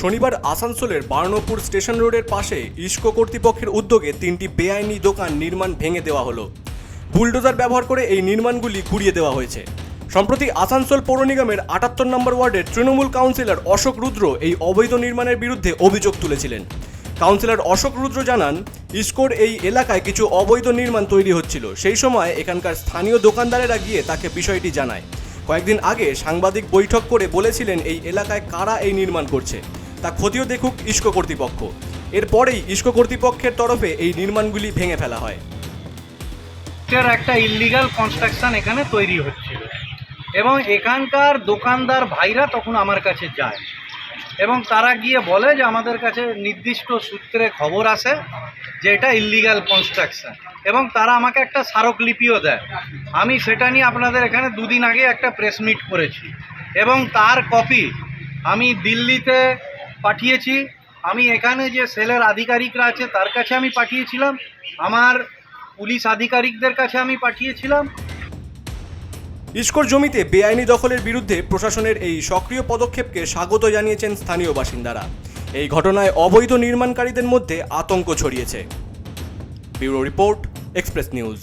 শনিবার আসানসোলের বার্নপুর স্টেশন রোডের পাশে ইস্কো কর্তৃপক্ষের উদ্যোগে তিনটি বেআইনি দোকান নির্মাণ ভেঙে দেওয়া হলো। বুলডোজার ব্যবহার করে এই নির্মাণগুলি ঘুরিয়ে দেওয়া হয়েছে। সম্প্রতি আসানসোল পৌর নিগমের আটাত্তর নম্বর ওয়ার্ডের তৃণমূল কাউন্সিলর অশোক রুদ্র এই অবৈধ নির্মাণের বিরুদ্ধে অভিযোগ তুলেছিলেন। কাউন্সিলর অশোক রুদ্র জানান, ইস্কোর এই এলাকায় কিছু অবৈধ নির্মাণ তৈরি হচ্ছিল। সেই সময় এখানকার স্থানীয় দোকানদারেরা গিয়ে তাকে বিষয়টি জানায়। কয়েকদিন আগে সাংবাদিক বৈঠক করে বলেছিলেন এই এলাকায় কারা এই নির্মাণ করছে। তা খতিও দেখুক ইস্কো কর্তৃপক্ষ। এরপরেই ইস্কো কর্তৃপক্ষের তরফে এই নির্মাণগুলি ভেঙে ফেলা হয়। একটা ইললিগাল কনস্ট্রাকশন এখানে তৈরি হচ্ছিল। এবং এখানকার দোকানদার ভাইরা তখন আমার কাছে যায়। এবং তারা গিয়ে বলে যে আমাদের কাছে নির্দিষ্ট সূত্রে খবর আসে যে এটা ইললিগাল কনস্ট্রাকশন এবং তারা আমাকে একটা স্মারকলিপিও দেয়। আমি সেটা নিয়ে আপনাদের এখানে দুদিন আগে একটা প্রেস মিট করেছি। এবং তার কপি আমি দিল্লিতে পাঠিয়েছি। আমি এখানে যে সেলের আধিকারিকরা আছে, তার কাছে আমি পাঠিয়েছিলাম। আমার পুলিশ আধিকারিকদের কাছে আমি পাঠিয়েছিলাম। ইস্কোর জমিতে বেআইনি দখলের বিরুদ্ধে প্রশাসনের এই সক্রিয় পদক্ষেপকে স্বাগত জানিয়েছেন স্থানীয় বাসিন্দারা। এই ঘটনায় অবৈধ নির্মাণকারীদের মধ্যে আতঙ্ক ছড়িয়েছে। Bureau report, Express News.